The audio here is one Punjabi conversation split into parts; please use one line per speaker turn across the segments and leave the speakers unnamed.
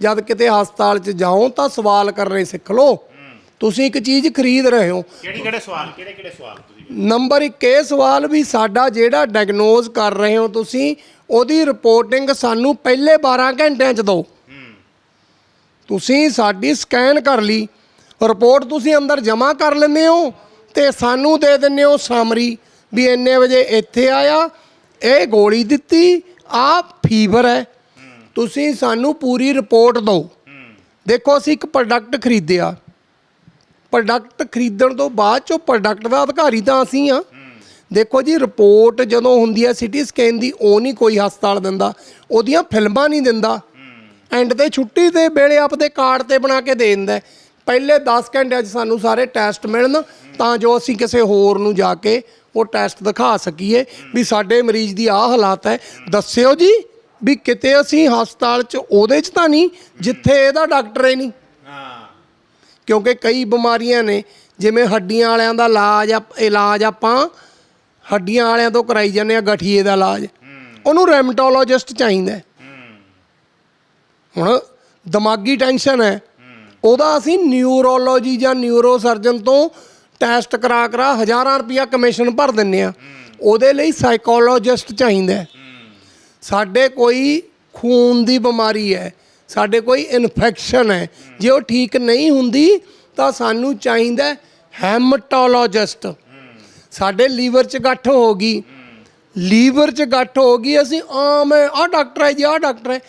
ਜਦ ਕਿਤੇ ਹਸਪਤਾਲ 'ਚ ਜਾਓ ਤਾਂ ਸਵਾਲ ਕਰਨੇ ਸਿੱਖ ਲਓ। ਤੁਸੀਂ ਇੱਕ ਚੀਜ਼ ਖਰੀਦ ਰਹੇ ਹੋ।
ਕਿਹੜੇ ਕਿਹੜੇ ਸਵਾਲ? ਕਿਹੜੇ ਕਿਹੜੇ ਸਵਾਲ ਤੁਸੀਂ?
ਨੰਬਰ 1 ਇਹ ਸਵਾਲ ਵੀ ਸਾਡਾ ਜਿਹੜਾ ਡਾਇਗਨੋਜ਼ ਕਰ ਰਹੇ ਹੋ ਤੁਸੀਂ ਉਹਦੀ ਰਿਪੋਰਟਿੰਗ ਸਾਨੂੰ ਪਹਿਲੇ 12 ਘੰਟਿਆਂ 'ਚ ਦਿਓ। ਤੁਸੀਂ ਸਾਡੀ ਸਕੈਨ ਕਰ ਲਈ। ਰਿਪੋਰਟ ਤੁਸੀਂ ਅੰਦਰ ਜਮ੍ਹਾਂ ਕਰ ਲੈਂਦੇ ਹੋ ਤੇ ਸਾਨੂੰ ਦੇ ਦਿੰਦੇ ਹੋ ਸਾਮਰੀ ਵੀ ਇੰਨੇ ਵਜੇ ਇੱਥੇ ਆਇਆ ਇਹ ਗੋਲੀ ਦਿੱਤੀ ਆ ਫੀਵਰ ਹੈ। ਤੁਸੀਂ ਸਾਨੂੰ ਪੂਰੀ ਰਿਪੋਰਟ ਦਿਓ। ਦੇਖੋ, ਅਸੀਂ ਇੱਕ ਪ੍ਰੋਡਕਟ ਖਰੀਦਿਆ। ਪ੍ਰੋਡਕਟ ਖਰੀਦਣ ਤੋਂ ਬਾਅਦ ਚੋਂ ਪ੍ਰੋਡਕਟ ਦਾ ਅਧਿਕਾਰੀ ਤਾਂ ਅਸੀਂ ਆ ਦੇਖੋ ਜੀ, ਰਿਪੋਰਟ ਜਦੋਂ ਹੁੰਦੀ ਹੈ ਸਿਟੀ ਸਕੈਨ ਦੀ, ਉਹ ਨਹੀਂ ਕੋਈ ਹਸਪਤਾਲ ਦਿੰਦਾ। ਉਹਦੀਆਂ ਫਿਲਮਾਂ ਨਹੀਂ ਦਿੰਦਾ। ਐਂਡ ਤੇ ਛੁੱਟੀ ਦੇ ਵੇਲੇ ਆਪਦੇ ਕਾਰਡ ਤੇ ਬਣਾ ਕੇ ਦੇ ਦਿੰਦਾ ਪਹਿਲੇ 10 ਘੰਟਿਆਂ 'ਚ ਸਾਨੂੰ ਸਾਰੇ ਟੈਸਟ ਮਿਲਣ, ਤਾਂ ਜੋ ਅਸੀਂ ਕਿਸੇ ਹੋਰ ਨੂੰ ਜਾ ਕੇ ਉਹ ਟੈਸਟ ਦਿਖਾ ਸਕੀਏ ਵੀ ਸਾਡੇ ਮਰੀਜ਼ ਦੀ ਆਹ ਹਾਲਾਤ ਹੈ। ਦੱਸਿਓ ਜੀ ਵੀ ਕਿਤੇ ਅਸੀਂ ਹਸਪਤਾਲ 'ਚ ਉਹਦੇ 'ਚ ਤਾਂ ਨਹੀਂ ਜਿੱਥੇ ਇਹਦਾ ਡਾਕਟਰ ਹੀ ਨਹੀਂ।
ਹਾਂ।
ਕਿਉਂਕਿ ਕਈ ਬਿਮਾਰੀਆਂ ਨੇ ਜਿਵੇਂ ਹੱਡੀਆਂ ਵਾਲਿਆਂ ਦਾ ਇਲਾਜ ਆ ਇਲਾਜ ਆਪਾਂ ਹੱਡੀਆਂ ਵਾਲਿਆਂ ਤੋਂ ਕਰਾਈ ਜਾਂਦੇ ਆ ਗਠੀਏ ਦਾ ਇਲਾਜ। ਉਹਨੂੰ ਰੈਮਟੋਲੋਜਿਸਟ ਚਾਹੀਦਾ। ਹੁਣ ਦਿਮਾਗੀ ਟੈਨਸ਼ਨ ਹੈ। ਉਹਦਾ ਅਸੀਂ ਨਿਊਰੋਲੋਜੀ ਜਾਂ ਨਿਊਰੋ ਸਰਜਨ ਤੋਂ ਟੈਸਟ ਕਰਾ ਕਰਾ ਹਜ਼ਾਰਾਂ ਰੁਪਇਆ ਕਮਿਸ਼ਨ ਭਰ ਦਿੰਨੇ ਆ ਉਹਦੇ ਲਈ ਸਾਈਕੋਲੋਜਿਸਟ ਚਾਹੀਦਾ ਹੈ। ਸਾਡੇ ਕੋਈ ਖੂਨ ਦੀ ਬਿਮਾਰੀ ਹੈ, ਸਾਡੇ ਕੋਈ ਇਨਫੈਕਸ਼ਨ ਹੈ, ਜੇ ਉਹ ਠੀਕ ਨਹੀਂ ਹੁੰਦੀ ਤਾਂ ਸਾਨੂੰ ਚਾਹੀਦਾ ਹੈਮਟੋਲੋਜਿਸਟ। ਸਾਡੇ ਲੀਵਰ 'ਚ ਗੱਠ ਹੋ ਗਈ। ਲੀਵਰ 'ਚ ਗੱਠ ਹੋ ਗਈ, ਅਸੀਂ ਆਮ ਹੈ, ਆਹ ਡਾਕਟਰ ਹੈ ਜੀ, ਆਹ ਡਾਕਟਰ ਹੈ।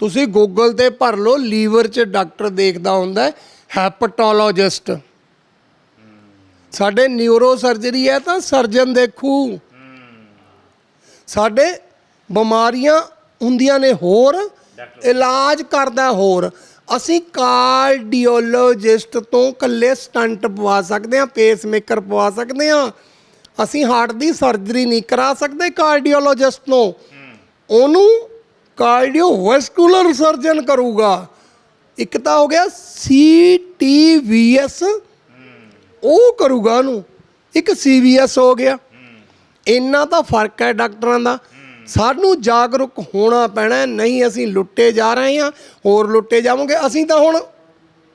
ਤੁਸੀਂ ਗੂਗਲ ਤੇ ਭਰ ਲਓ, ਲੀਵਰ 'ਚ ਡਾਕਟਰ ਦੇਖਦਾ ਹੁੰਦਾ ਹੈਪਟੋਲੋਜਿਸਟ ਸਾਡੇ ਨਿਊਰੋ ਸਰਜਰੀ ਹੈ ਤਾਂ ਸਰਜਨ ਦੇਖੂ ਸਾਡੇ ਬਿਮਾਰੀਆਂ ਹੁੰਦੀਆਂ ਨੇ ਹੋਰ ਇਲਾਜ ਕਰਦਾ ਹੋਰ। ਅਸੀਂ ਕਾਰਡੀਓਲੋਜਿਸਟ ਤੋਂ ਕੱਲੇ ਸਟੰਟ ਪਵਾ ਸਕਦੇ ਹਾਂ ਪੇਸਮੇਕਰ ਪਵਾ ਸਕਦੇ ਹਾਂ। ਅਸੀਂ ਹਾਰਟ ਦੀ ਸਰਜਰੀ ਨਹੀਂ ਕਰਾ ਸਕਦੇ ਕਾਰਡੀਓਲੋਜਿਸਟ ਤੋਂ। ਉਹਨੂੰ ਕਾਰਡੀਓਵੈਸਕੂਲਰ ਸਰਜਨ ਕਰੂਗਾ। ਇੱਕ ਤਾਂ ਹੋ ਗਿਆ ਸੀਟੀਵੀਐਸ ਉਹ ਕਰੂਗਾ ਉਹਨੂੰ। ਇੱਕ ਸੀਵੀਐਸ ਹੋ ਗਿਆ। ਇੰਨਾ ਤਾਂ ਫ਼ਰਕ ਹੈ ਡਾਕਟਰਾਂ ਦਾ। ਸਾਨੂੰ ਜਾਗਰੂਕ ਹੋਣਾ ਪੈਣਾ ਨਹੀਂ ਅਸੀਂ ਲੁੱਟੇ ਜਾ ਰਹੇ ਹਾਂ ਹੋਰ ਲੁੱਟੇ ਜਾਵਾਂਗੇ। ਅਸੀਂ ਤਾਂ ਹੁਣ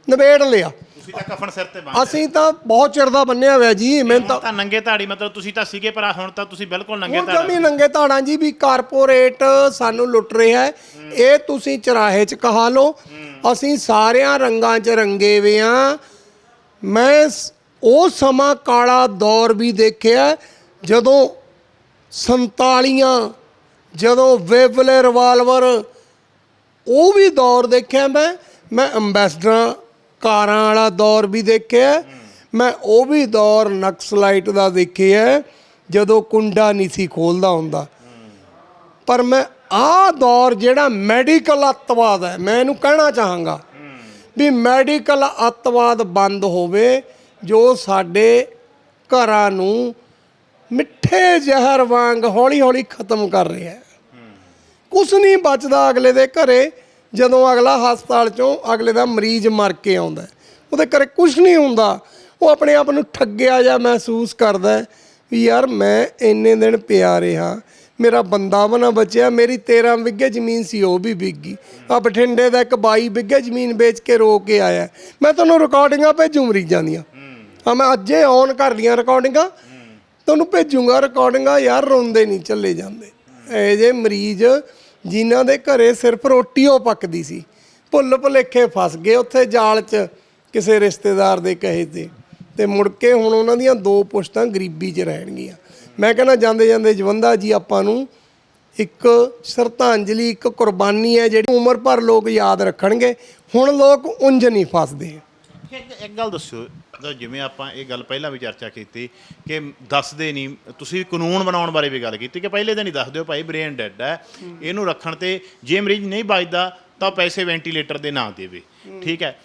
ਨਿਬੇੜ ਲਿਆ।
ਤੁਸੀਂ ਤਾਂ ਕਫਨ ਸਿਰ ਤੇ ਬੰਨ੍ਹ
ਅਸੀਂ ਤਾਂ ਬਹੁਤ ਚਿਰ ਦਾ ਬੰਨਿਆ ਹੋਇਆ ਜੀ ਮੈਂ ਤਾਂ
ਤਾਂ ਨੰਗੇ ਧਾੜੀ ਮਤਲਬ ਤੁਸੀਂ ਤਾਂ ਸੀਗੇ ਪਰ ਹੁਣ ਤਾਂ ਤੁਸੀਂ ਬਿਲਕੁਲ ਨੰਗੇ
ਹੁਣ
ਧਾੜਾ
ਜਮੀ ਨੰਗੇ ਧਾੜਾਂ ਜੀ ਵੀ ਕਾਰਪੋਰੇਟ ਸਾਨੂੰ ਲੁੱਟ ਰਿਹਾ ਹੈ। ਇਹ ਤੁਸੀਂ ਚਰਾਹੇ 'ਚ ਕਹਾ ਲਓ। ਅਸੀਂ ਸਾਰਿਆਂ ਰੰਗਾਂ 'ਚ ਰੰਗੇ ਵੇ ਆ। ਮੈਂ ਸ- ਉਹ ਸਮਾਂ ਕਾਲਾ ਦੌਰ ਵੀ ਦੇਖਿਆ ਜਦੋਂ 47 ਜਦੋਂ ਵੇਵਲੇ ਰਿਵਾਲਵਰ ਉਹ ਵੀ ਦੌਰ ਦੇਖਿਆ ਮੈਂ। ਮੈਂ ਅੰਬੈਸਡਰਾਂ ਕਾਰਾਂ ਵਾਲਾ ਦੌਰ ਵੀ ਦੇਖਿਆ। ਮੈਂ ਉਹ ਵੀ ਦੌਰ ਨਕਸਲਾਈਟ ਦਾ ਦੇਖਿਆ, ਜਦੋਂ ਕੁੰਡਾ ਨਹੀਂ ਸੀ ਖੋਲਦਾ ਹੁੰਦਾ। ਪਰ ਮੈਂ ਆਹ ਦੌਰ ਜਿਹੜਾ ਮੈਡੀਕਲ ਅੱਤਵਾਦ ਹੈ, ਮੈਂ ਇਹਨੂੰ ਕਹਿਣਾ ਚਾਹਾਂਗਾ ਵੀ ਮੈਡੀਕਲ ਅੱਤਵਾਦ ਬੰਦ ਹੋਵੇ, ਜੋ ਸਾਡੇ ਘਰਾਂ ਨੂੰ ਮਿੱਠੇ ਜ਼ਹਿਰ ਵਾਂਗ ਹੌਲੀ-ਹੌਲੀ ਖਤਮ ਕਰ ਰਿਹਾ ਹੈ। ਕੁਛ ਨਹੀਂ ਬਚਦਾ ਅਗਲੇ ਦੇ ਘਰੇ ਜਦੋਂ ਅਗਲਾ ਹਸਪਤਾਲ ਚੋਂ ਅਗਲੇ ਦਾ ਮਰੀਜ਼ ਮਰ ਕੇ ਆਉਂਦਾ। ਉਹਦੇ ਘਰੇ ਕੁਛ ਨਹੀਂ ਹੁੰਦਾ। ਉਹ ਆਪਣੇ ਆਪ ਨੂੰ ਠੱਗਿਆ ਜਾਂ ਮਹਿਸੂਸ ਕਰਦਾ ਵੀ ਯਾਰ ਮੈਂ ਇੰਨੇ ਦਿਨ ਪਿਆ ਰਿਹਾ। ਮੇਰਾ ਬੰਦਾ ਬਣਾ ਬਚਿਆ ਮੇਰੀ 13 ਵਿਗੇ ਜ਼ਮੀਨ ਸੀ ਉਹ ਵੀ ਵਿਕ ਗਈ। ਆ ਬਠਿੰਡੇ ਦਾ ਇੱਕ 22 ਵਿਗੇ ਜ਼ਮੀਨ ਵੇਚ ਕੇ ਰੋ ਕੇ ਆਇਆ ਮੈਂ ਤੁਹਾਨੂੰ ਰਿਕਾਰਡਿੰਗਾਂ ਭੇਜੂ ਮਰੀਜ਼ਾਂ ਦੀਆਂ। ਆ ਮੈਂ ਅੱਜੇ ਔਨ ਕਰ ਲੀਆਂ ਰਿਕਾਰਡਿੰਗਾਂ ਤੁਹਾਨੂੰ ਭੇਜੂਗਾ ਰਿਕਾਰਡਿੰਗਾਂ ਯਾਰ ਰੋਂਦੇ ਨਹੀਂ, ਚੱਲੇ ਜਾਂਦੇ। ਇਹ ਜੇ ਮਰੀਜ਼ ਜਿਨ੍ਹਾਂ ਦੇ ਘਰੇ ਸਿਰਫ ਰੋਟੀ ਉਹ ਪੱਕਦੀ ਸੀ, ਭੁੱਲ ਭੁਲੇਖੇ ਫਸ ਗਏ ਉੱਥੇ ਜਾਲ 'ਚ ਕਿਸੇ ਰਿਸ਼ਤੇਦਾਰ ਦੇ ਕਹੇ ਤੇ। ਤੇ ਮੁੜ ਕੇ ਹੁਣ ਉਹਨਾਂ ਦੀਆਂ ਦੋ ਪੁਸ਼ਤਾਂ ਗਰੀਬੀ 'ਚ ਰਹਿਣਗੀਆਂ। ਮੈਂ ਕਹਿੰਦਾ ਜਾਂਦੇ ਜਾਂਦੇ ਜਵੰਦਾ ਜੀ, ਆਪਾਂ ਨੂੰ ਇੱਕ ਸ਼ਰਧਾਂਜਲੀ, ਇੱਕ ਕੁਰਬਾਨੀ ਹੈ, ਜਿਹੜੀ ਉਮਰ ਭਰ ਲੋਕ ਯਾਦ ਰੱਖਣਗੇ। ਹੁਣ ਲੋਕ ਉਂਝ ਨਹੀਂ ਫਸਦੇ।
ਇੱਕ ਇੱਕ ਗੱਲ ਦੱਸਿਓ ਤਾਂ ਜਿਵੇਂ ਆਪਾਂ ਇਹ ਗੱਲ ਪਹਿਲਾਂ ਵੀ ਚਰਚਾ ਕੀਤੀ ਕਿ ਦੱਸਦੇ ਨਹੀਂ, ਤੁਸੀਂ ਕਾਨੂੰਨ ਬਣਾਉਣ ਬਾਰੇ ਵੀ ਗੱਲ ਕੀਤੀ ਕਿ ਪਹਿਲੇ ਦਿਨ ਹੀ ਦੱਸ ਦਿਓ ਭਾਈ ਬ੍ਰੇਨ ਡੈਡ ਹੈ। ਇਹਨੂੰ ਰੱਖਣ ਤੇ ਜੇ ਮਰੀਜ਼ ਨਹੀਂ ਬਚਦਾ, ਤਾਂ ਪੈਸੇ ਵੈਂਟੀਲੇਟਰ ਦੇ ਨਾ ਦੇਵੇ ਠੀਕ ਹੈ।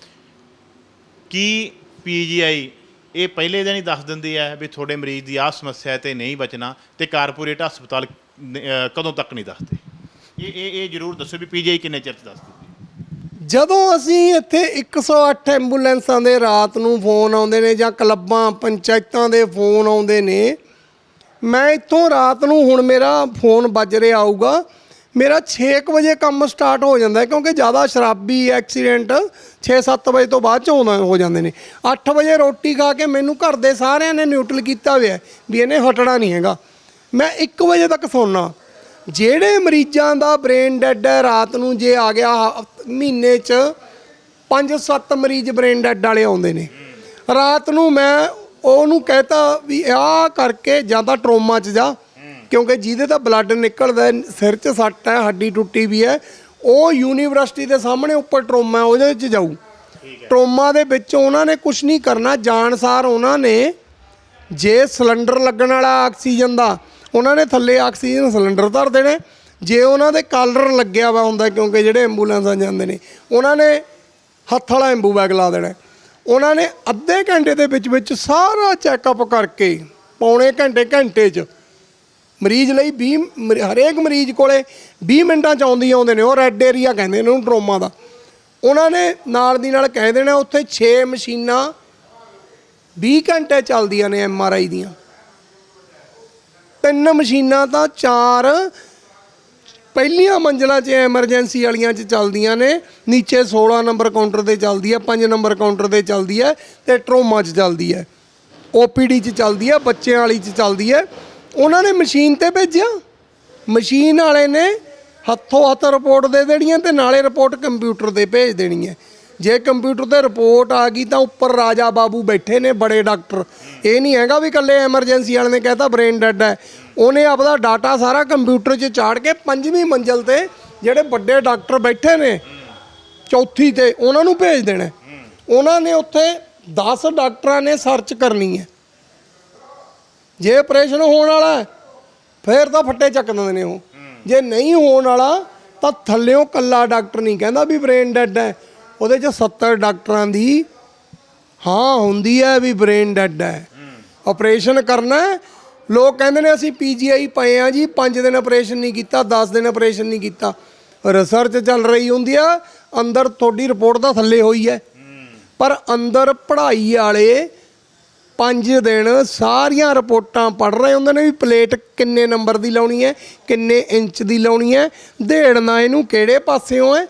ਕੀ ਪੀਜੀਆਈ ਇਹ ਪਹਿਲੇ ਦਿਨ ਹੀ ਦੱਸ ਦਿੰਦੀ ਹੈ ਵੀ ਤੁਹਾਡੇ ਮਰੀਜ਼ ਦੀ ਆਹ ਸਮੱਸਿਆ ਹੈ ਤੇ ਨਹੀਂ ਬਚਣਾ ਤੇ ਕਾਰਪੋਰੇਟ ਹਸਪਤਾਲ ਕਦੋਂ ਤੱਕ ਨਹੀਂ ਦੱਸਦੇ? ਇਹ ਇਹ ਇਹ ਜ਼ਰੂਰ ਦੱਸੋ ਵੀ ਪੀਜੀਆਈ ਕਿੰਨੇ ਚਿਰ ਚ ਦੱਸ ਦਿੰਦੀ
ਜਦੋਂ ਅਸੀਂ ਇੱਥੇ 108 ਐਂਬੂਲੈਂਸਾਂ ਦੇ ਰਾਤ ਨੂੰ ਫੋਨ ਆਉਂਦੇ ਨੇ ਜਾਂ ਕਲੱਬਾਂ, ਪੰਚਾਇਤਾਂ ਦੇ ਫੋਨ ਆਉਂਦੇ ਨੇ, ਮੈਂ ਇੱਥੋਂ ਰਾਤ ਨੂੰ ਹੁਣ ਮੇਰਾ ਫੋਨ ਵੱਜ ਰਿਹਾ ਆਊਗਾ ਮੇਰਾ 6 ਵਜੇ ਕੰਮ ਸਟਾਰਟ ਹੋ ਜਾਂਦਾ ਕਿਉਂਕਿ ਜ਼ਿਆਦਾ ਸ਼ਰਾਬੀ ਐਕਸੀਡੈਂਟ 6-7 ਵਜੇ ਤੋਂ ਬਾਅਦ 'ਚੋਂ ਹੋ ਜਾਂਦੇ ਨੇ। 8 ਵਜੇ ਰੋਟੀ ਖਾ ਕੇ ਮੈਨੂੰ ਘਰ ਦੇ ਸਾਰਿਆਂ ਨੇ ਨਿਊਟਰਲ ਕੀਤਾ ਹੋਇਆ ਹੈ ਵੀ ਇਹਨੇ ਹਟਣਾ ਨਹੀਂ ਹੈਗਾ। ਮੈਂ 1 ਵਜੇ ਤੱਕ ਸੌਣਾ ਜਿਹੜੇ ਮਰੀਜ਼ਾਂ ਦਾ ਬ੍ਰੇਨ ਡੈਡ ਹੈ ਰਾਤ ਨੂੰ ਜੇ ਆ ਗਿਆ ਹ- ਮਹੀਨੇ 'ਚ 5-7 ਮਰੀਜ਼ ਬ੍ਰੇਨ ਡੈਡ ਵਾਲੇ ਆਉਂਦੇ ਨੇ। ਰਾਤ ਨੂੰ ਮੈਂ ਉਹਨੂੰ ਕਹਿਤਾ ਵੀ ਆਹ ਕਰਕੇ ਜਾਂ ਤਾਂ ਟਰੋਮਾ 'ਚ ਜਾ ਕਿਉਂਕਿ ਜਿਹਦੇ ਤਾਂ ਬਲੱਡ ਨਿਕਲਦਾ ਹੈ, ਸਿਰ 'ਚ ਸੱਟ ਹੈ ਹੱਡੀ ਟੁੱਟੀ ਵੀ ਹੈ ਉਹ ਯੂਨੀਵਰਸਿਟੀ ਦੇ ਸਾਹਮਣੇ ਉੱਪਰ ਟਰੋਮਾ ਹੈ, ਉਹਦੇ 'ਚ ਜਾਊ। ਟਰੋਮਾ ਦੇ ਵਿੱਚ ਉਹਨਾਂ ਨੇ ਕੁਝ ਨਹੀਂ ਕਰਨਾ ਜਾਣਸਾਰ ਉਹਨਾਂ ਨੇ ਜੇ ਸਿਲੰਡਰ ਲੱਗਣ ਵਾਲਾ ਆਕਸੀਜਨ ਦਾ ਉਹਨਾਂ ਨੇ ਥੱਲੇ ਆਕਸੀਜਨ ਸਿਲੰਡਰ ਧਰ ਦੇਣੇ। ਜੇ ਉਹਨਾਂ ਦੇ ਕਾਲਰ ਲੱਗਿਆ ਵਾ ਹੁੰਦਾ, ਕਿਉਂਕਿ ਜਿਹੜੇ ਐਂਬੂਲੈਂਸਾਂ ਜਾਂਦੇ ਨੇ, ਉਹਨਾਂ ਨੇ ਹੱਥ ਵਾਲਾ ਐਂਬੂ ਬੈਗ ਲਾ ਦੇਣਾ। ਉਹਨਾਂ ਨੇ ਅੱਧੇ ਘੰਟੇ ਦੇ ਵਿੱਚ ਵਿੱਚ ਸਾਰਾ ਚੈੱਕਅਪ ਕਰਕੇ, ਪੌਣੇ ਘੰਟੇ ਘੰਟੇ 'ਚ ਮਰੀਜ਼ ਲਈ 20 ਮਰੀ- ਹਰੇਕ ਮਰੀਜ਼ ਕੋਲੇ 20 ਮਿੰਟਾਂ ਚ ਆਉਂਦੀ ਆਉਂਦੇ ਨੇ, ਉਹ ਰੈੱਡ ਏਰੀਆ ਕਹਿੰਦੇ ਨੇ, ਉਹਨੂੰ ਟਰੋਮਾ ਦਾ। ਉਹਨਾਂ ਨੇ ਨਾਲ ਦੀ ਨਾਲ ਕਹਿ ਦੇਣਾ, ਉੱਥੇ 6 ਮਸ਼ੀਨਾਂ 20 ਘੰਟੇ ਚੱਲਦੀਆਂ ਨੇ ਐਮ ਆਰ ਆਈ ਦੀਆਂ। ਤਿੰਨ ਮਸ਼ੀਨਾਂ ਤਾਂ ਚਾਰ ਪਹਿਲੀਆਂ ਮੰਜ਼ਲਾਂ 'ਚ ਐਮਰਜੈਂਸੀ ਵਾਲੀਆਂ 'ਚ ਚੱਲਦੀਆਂ ਨੇ। ਨੀਚੇ 16 ਨੰਬਰ ਕਾਊਂਟਰ ਤੇ ਚੱਲਦੀ ਹੈ 5 ਨੰਬਰ ਕਾਊਂਟਰ ਤੇ ਚੱਲਦੀ ਹੈ ਤੇ ਟਰੋਮਾ 'ਚ ਚੱਲਦੀ ਹੈ ਓਪੀਡੀ 'ਚ ਚੱਲਦੀ ਹੈ ਬੱਚਿਆਂ ਵਾਲੀ 'ਚ ਚੱਲਦੀ ਹੈ ਉਹਨਾਂ ਨੇ ਮਸ਼ੀਨ ਤੇ ਭੇਜਿਆ। ਮਸ਼ੀਨ ਵਾਲੇ ਨੇ ਹੱਥੋਂ ਹੱਥ ਰਿਪੋਰਟ ਦੇ ਦੇਣੀ ਹੈ ਤੇ ਨਾਲੇ ਰਿਪੋਰਟ ਕੰਪਿਊਟਰ ਤੇ ਭੇਜ ਦੇਣੀ ਹੈ ਜੇ ਕੰਪਿਊਟਰ ਤੇ ਰਿਪੋਰਟ ਆ ਗਈ ਤਾਂ ਉੱਪਰ ਰਾਜਾ ਬਾਬੂ ਬੈਠੇ ਨੇ ਬੜੇ ਡਾਕਟਰ। ਇਹ ਨਹੀਂ ਹੈਗਾ ਵੀ ਇਕੱਲੇ ਐਮਰਜੈਂਸੀ ਵਾਲੇ ਨੇ ਕਹਿਤਾ ਬ੍ਰੇਨ ਡੈਡ ਹੈ। ਉਹਨੇ ਆਪਦਾ ਡਾਟਾ ਸਾਰਾ ਕੰਪਿਊਟਰ 'ਚ ਚਾੜ ਕੇ ਪੰਜਵੀਂ ਮੰਜ਼ਲ ਤੇ ਜਿਹੜੇ ਵੱਡੇ ਡਾਕਟਰ ਬੈਠੇ ਨੇ ਚੌਥੀ ਤੇ ਉਹਨਾਂ ਨੂੰ ਭੇਜ ਦੇਣਾ। ਉਹਨਾਂ ਨੇ ਉੱਥੇ 10 ਡਾਕਟਰਾਂ ਨੇ ਸਰਚ ਕਰਨੀ ਹੈ। ਜੇ ਆਪਰੇਸ਼ਨ ਹੋਣ ਵਾਲਾ ਹੈ, ਫੇਰ ਤਾਂ ਫੱਟੇ ਚੱਕ ਦਿੰਦੇ ਨੇ ਉਹ। ਜੇ ਨਹੀਂ ਹੋਣ ਵਾਲਾ ਤਾਂ ਥੱਲਿਓਂ ਕੱਲਾ ਡਾਕਟਰ ਨਹੀਂ ਕਹਿੰਦਾ ਵੀ ਬ੍ਰੇਨ ਡੈਡ ਹੈ। ਉਹਦੇ 'ਚ 70 ਡਾਕਟਰਾਂ ਦੀ ਹਾਂ ਹੁੰਦੀ ਹੈ ਵੀ ਬ੍ਰੇਨ ਡੈਡ ਹੈ। ਆਪਰੇਸ਼ਨ ਕਰਨਾ ਲੋਕ ਕਹਿੰਦੇ ਨੇ ਅਸੀਂ ਪੀਜੀਆਈ ਪਏ ਆ ਜੀ 5 ਦਿਨ ਆਪਰੇਸ਼ਨ ਨਹੀਂ ਕੀਤਾ 10 ਦਿਨ ਆਪਰੇਸ਼ਨ ਨਹੀਂ ਕੀਤਾ। ਰਿਸਰਚ ਚੱਲ ਰਹੀ ਹੁੰਦੀ ਆ, ਅੰਦਰ ਤੁਹਾਡੀ ਰਿਪੋਰਟ ਦਾ ਥੱਲੇ ਹੋਈ ਹੈ। ਪਰ ਅੰਦਰ ਪੜ੍ਹਾਈ ਵਾਲੇ 5 ਦਿਨ ਸਾਰੀਆਂ ਰਿਪੋਰਟਾਂ ਪੜ੍ਹ ਰਹੇ ਹੁੰਦੇ ਨੇ ਵੀ ਪਲੇਟ ਕਿੰਨੇ ਨੰਬਰ ਦੀ ਲਾਉਣੀ ਹੈ, ਕਿੰਨੇ ਇੰਚ ਦੀ ਲਾਉਣੀ ਹੈ। ਦੇੜਨਾ ਇਹਨੂੰ ਕਿਹੜੇ ਪਾਸਿਓਂ ਹੈ